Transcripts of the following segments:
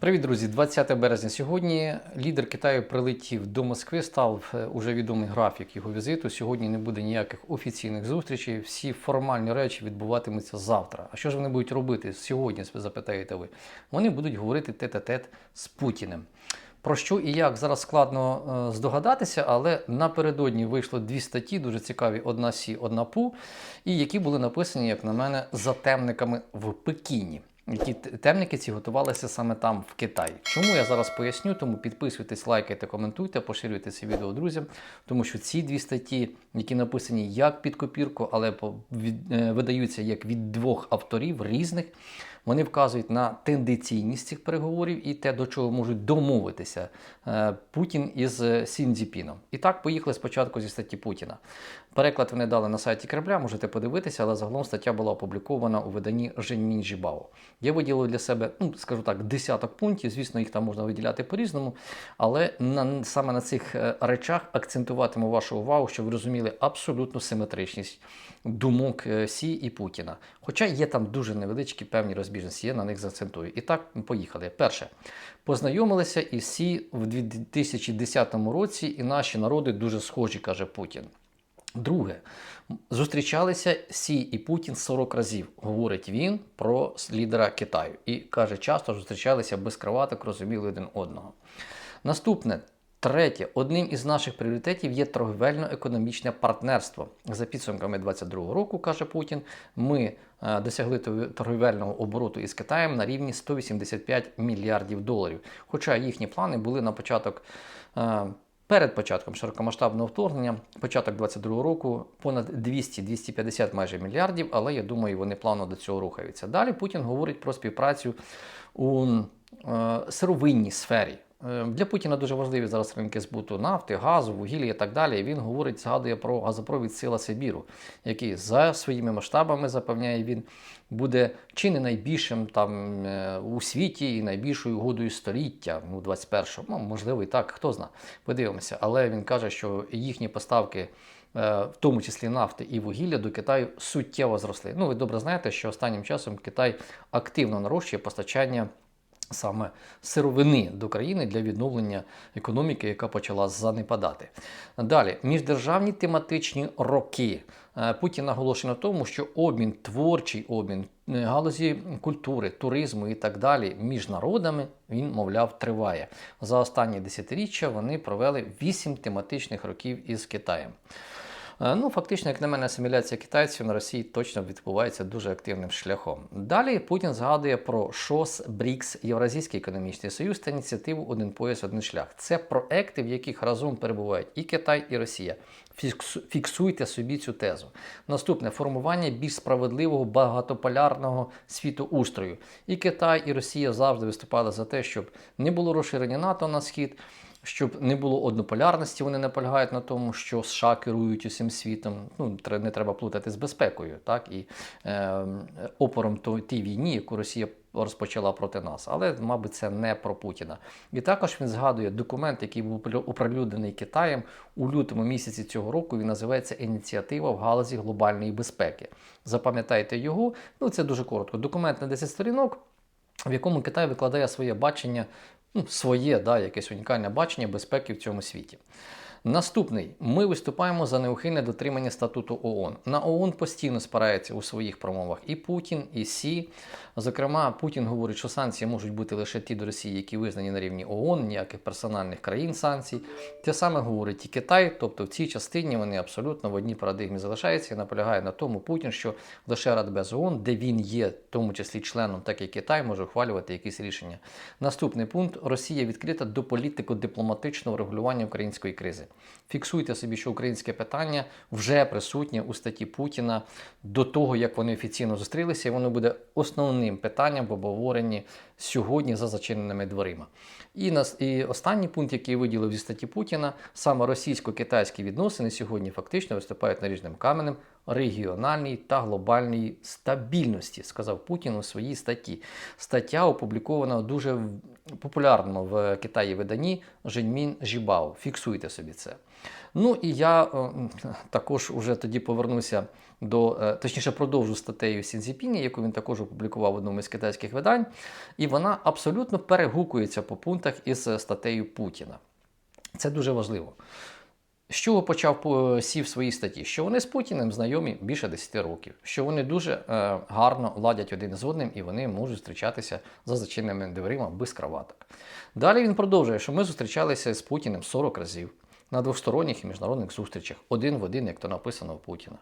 Привіт, друзі! 20 березня сьогодні лідер Китаю прилетів до Москви. Став е, уже відомий графік його візиту. Сьогодні не буде ніяких офіційних зустрічей. Всі формальні речі відбуватимуться завтра. А що ж вони будуть робити сьогодні? запитаєте ви? Вони будуть говорити тет-а-тет з Путіним. Про що і як зараз складно е, здогадатися, але напередодні вийшло дві статті, дуже цікаві: одна сі, одна пу, і які були написані, як на мене, за темниками в Пекіні. Які темники ці готувалися саме там, в Китаї. Чому я зараз поясню, тому підписуйтесь, лайкайте, коментуйте, поширюйте це відео друзям, тому що ці дві статті, які написані як під копірку, але е, видаються як від двох авторів різних, вони вказують на тенденційність цих переговорів і те, до чого можуть домовитися е, Путін із е, Сіндзіпіном. І так поїхали спочатку зі статті Путіна. Переклад вони дали на сайті Кремля, можете подивитися, але загалом стаття була опублікована у виданні Женьмінь Жібао. Я виділив для себе, ну скажу так, десяток пунктів. Звісно, їх там можна виділяти по-різному, але на, саме на цих е, речах акцентуватиму вашу увагу, щоб ви розуміли абсолютну симетричність думок Сі і Путіна. Хоча є там дуже невеличкі певні розбіжності, я на них заакцентую. І так, поїхали. Перше, познайомилися із Сі в 2010 році, і наші народи дуже схожі, каже Путін. Друге, зустрічалися Сі і Путін 40 разів, говорить він про лідера Китаю. І каже, часто зустрічалися без кроваток, розуміли один одного. Наступне. Третє, одним із наших пріоритетів є торговельно-економічне партнерство. За підсумками 2022 року, каже Путін, ми е, досягли тор- торговельного обороту із Китаєм на рівні 185 мільярдів доларів. Хоча їхні плани були на початок. е, Перед початком широкомасштабного вторгнення, початок 22 року, понад 200-250 майже мільярдів, але я думаю, вони плавно до цього рухаються. Далі Путін говорить про співпрацю у е, сировинній сфері. Е, Для Путіна дуже важливі зараз ринки збуту нафти, газу, вугілля і так далі. Він говорить, згадує про газопровід Сила Сибіру, який за своїми масштабами, запевняє він, буде чи не найбільшим там е, у світі і найбільшою угодою століття у 21-му. Ну, можливо, і так, хто зна. Подивимося. Але він каже, що їхні поставки. е, В тому числі нафти і вугілля до Китаю суттєво зросли. Ну, ви добре знаєте, що останнім часом Китай активно нарощує постачання саме сировини до країни для відновлення економіки, яка почала занепадати. Далі, міждержавні тематичні роки. Е, Путін наголошує на тому, що обмін, творчий обмін е, галузі культури, туризму і так далі між народами він, мовляв, триває. За останні десятиріччя вони провели вісім тематичних років із Китаєм. Е, Ну, фактично, як на мене, асиміляція китайців на Росії точно відбувається дуже активним шляхом. Далі Путін згадує про ШОС, БРІКС, Євразійський економічний союз та ініціативу Один пояс, один шлях. Це проекти, в яких разом перебувають і Китай, і Росія. Фіксуйте собі цю тезу. Наступне формування більш справедливого багатополярного світоустрою. І Китай, і Росія завжди виступали за те, щоб не було розширення НАТО на схід. Щоб не було однополярності, вони наполягають на тому, що США керують усім світом. Ну не треба плутати з безпекою, так і е, опором тій війні, яку Росія розпочала проти нас. Але, мабуть, це не про Путіна. І також він згадує документ, який був оприлюднений Китаєм у лютому місяці цього року. Він називається Ініціатива в галузі глобальної безпеки. Запам'ятайте його. Ну це дуже коротко. Документ на 10 сторінок в якому Китай викладає своє бачення, ну, своє да, якесь унікальне бачення безпеки в цьому світі. Наступний ми виступаємо за неухильне дотримання статуту ООН. На ООН постійно спирається у своїх промовах і Путін, і Сі. Зокрема, Путін говорить, що санкції можуть бути лише ті до Росії, які визнані на рівні ООН, ніяких персональних країн санкцій. Те саме говорить і Китай, тобто в цій частині вони абсолютно в одній парадигмі залишаються і наполягає на тому Путін, що лише Радбез ООН, де він є, в тому числі членом, так і Китай, може ухвалювати якісь рішення. Наступний пункт: Росія відкрита до політико-дипломатичного регулювання української кризи. Фіксуйте собі, що українське питання вже присутнє у статті Путіна до того, як вони офіційно зустрілися, і воно буде основним питанням в обговоренні сьогодні за зачиненими дверима. І, нас, і останній пункт, який виділив зі статті Путіна, саме російсько-китайські відносини сьогодні фактично виступають наріжним каменем регіональній та глобальній стабільності, сказав Путін у своїй статті. Стаття опублікована дуже популярному в Китаї виданні Женьмін Жібао. Фіксуйте собі це. Ну і я е, також уже тоді повернуся до, е, точніше, продовжу статтею Сінзіпіні, яку він також опублікував в одному із китайських видань, і вона абсолютно перегукується по пунктах із статтею Путіна. Це дуже важливо. З чого почав е, сів свої статті? Що вони з Путіним знайомі більше 10 років, що вони дуже е, гарно ладять один з одним і вони можуть зустрічатися за зачиненими дверима без кроваток. Далі він продовжує, що ми зустрічалися з Путіним 40 разів на двосторонніх і міжнародних зустрічах, один в один, як то написано у Путіна.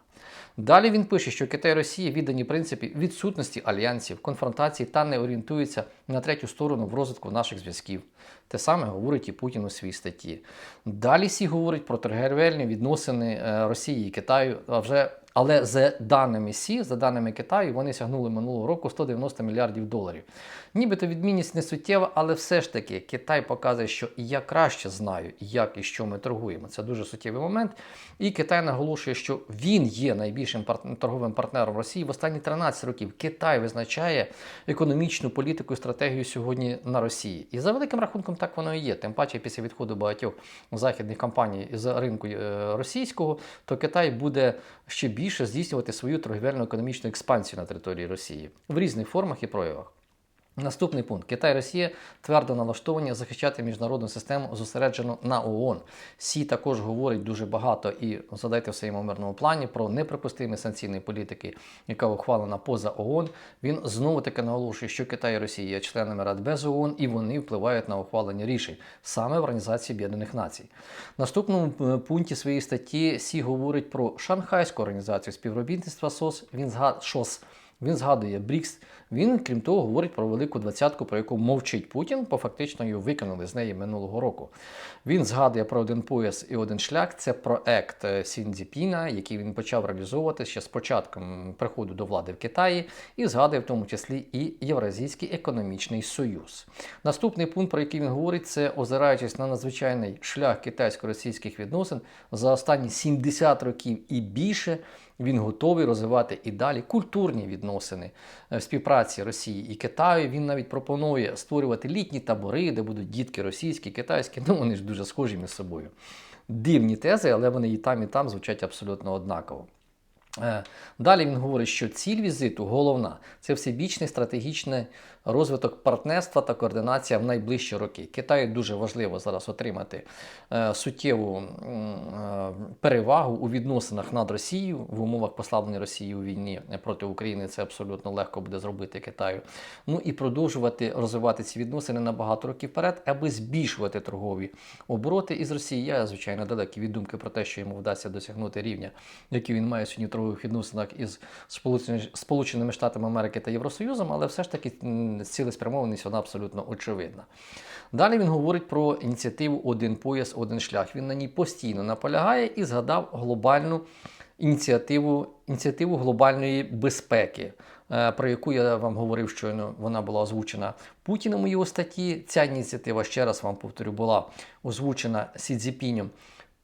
Далі він пише, що Китай і Росія віддані принципі відсутності альянсів, конфронтації та не орієнтуються на третю сторону в розвитку наших зв'язків. Те саме говорить і Путін у своїй статті. Далі Сі говорить про торгівельні відносини е, Росії і Китаю, а вже але за даними Сі, за даними Китаю, вони сягнули минулого року 190 мільярдів доларів. Нібито відмінність не суттєва, але все ж таки Китай показує, що я краще знаю, як і що ми торгуємо. Це дуже суттєвий момент. І Китай наголошує, що він є найбільшим торговим партнером Росії в останні 13 років. Китай визначає економічну політику і стратегію сьогодні на Росії. І за великим рахунком так воно і є. Тим паче, після відходу багатьох західних компаній з ринку е, російського, то Китай буде ще більше здійснювати свою торгівельно-економічну експансію на території Росії в різних формах і проявах. Наступний пункт: Китай і Росія твердо налаштовані захищати міжнародну систему, зосереджену на ООН. Сі також говорить дуже багато і задайте в своєму мирному плані про неприпустимі санкційної політики, яка ухвалена поза ООН. Він знову таки наголошує, що Китай і Росія є членами Рад без ООН і вони впливають на ухвалення рішень саме в Організації Об'єднаних Націй. Наступному е, пункті своєї статті Сі говорить про Шанхайську організацію співробітництва СОС. Він згад... ШОС. Він згадує БРІКС. Він, крім того, говорить про велику двадцятку, про яку мовчить Путін, бо фактично її викинули з неї минулого року. Він згадує про один пояс і один шлях. Це проект е, Сіндзіпіна, який він почав реалізовувати ще з початком приходу до влади в Китаї, і згадує в тому числі і Євразійський економічний союз. Наступний пункт, про який він говорить, це озираючись на надзвичайний шлях китайсько-російських відносин за останні 70 років і більше. Він готовий розвивати і далі культурні відносини е, співпраці Росії і Китаю. Він навіть пропонує створювати літні табори, де будуть дітки російські, китайські. Ну вони ж дуже схожі між собою. Дивні тези, але вони і там, і там звучать абсолютно однаково. Е, Далі він говорить, що ціль візиту головна це всебічний стратегічний розвиток партнерства та координація в найближчі роки. Китаю дуже важливо зараз отримати е, суттєву е, перевагу у відносинах над Росією в умовах послаблення Росії у війні проти України. Це абсолютно легко буде зробити Китаю. Ну і продовжувати розвивати ці відносини на багато років вперед, аби збільшувати торгові обороти із Росії. Я звичайно далекий від думки про те, що йому вдасться досягнути рівня, який він має сьогодні в торгових відносинах із Сполученими- Штатами Америки та Євросоюзом, але все ж таки цілеспрямованість вона абсолютно очевидна. Далі він говорить про ініціативу Один пояс, один шлях. Він на ній постійно наполягає і згадав глобальну ініціативу, ініціативу глобальної безпеки, е, про яку я вам говорив, щойно вона була озвучена Путіним у його статті. Ця ініціатива, ще раз вам повторю, була озвучена Сі Цзіпінем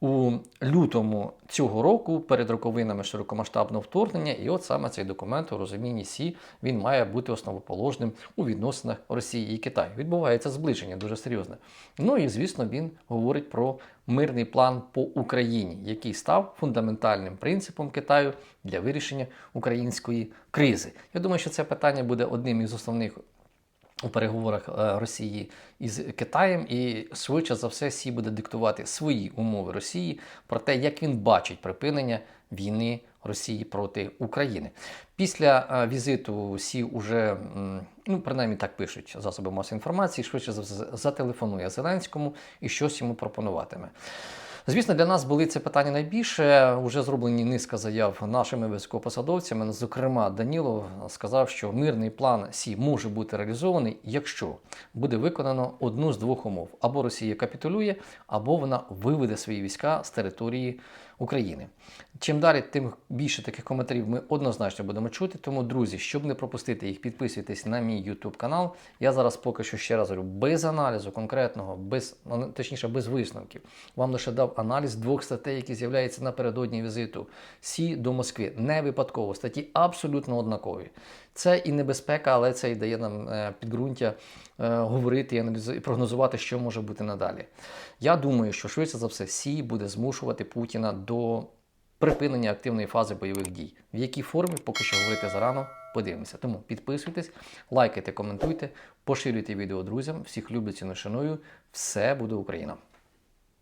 у лютому цього року перед роковинами широкомасштабного вторгнення, і от саме цей документ у розумінні Сі він має бути основоположним у відносинах Росії і Китаю. Відбувається зближення дуже серйозне. Ну і звісно, він говорить про мирний план по Україні, який став фундаментальним принципом Китаю для вирішення української кризи. Я думаю, що це питання буде одним із основних у переговорах е, Росії із Китаєм, і швидше за все Сі буде диктувати свої умови Росії про те, як він бачить припинення війни Росії проти України. Після е, візиту Сі уже, ну принаймні так пишуть засоби масової інформації, швидше за все зателефонує Зеленському і щось йому пропонуватиме. Звісно, для нас були це питання найбільше. Уже зроблені низка заяв нашими військовопосадовцями. Зокрема, Данілов сказав, що мирний план Сі може бути реалізований, якщо буде виконано одну з двох умов: або Росія капітулює, або вона виведе свої війська з території України. Чим далі, тим більше таких коментарів ми однозначно будемо чути. Тому, друзі, щоб не пропустити їх, підписуйтесь на мій YouTube канал. Я зараз поки що ще раз говорю, без аналізу конкретного, без ну, точніше без висновків. Вам лише дав аналіз двох статей, які з'являються напередодні візиту Сі до Москви. Не випадково статті абсолютно однакові. Це і небезпека, але це і дає нам е, підґрунтя е, говорити і прогнозувати, що може бути надалі. Я думаю, що швидше за все Сі буде змушувати Путіна до припинення активної фази бойових дій. В якій формі поки що говорити зарано. Подивимося. Тому підписуйтесь, лайкайте, коментуйте, поширюйте відео друзям. Всіх люблю, ціну шаную. Все буде Україна!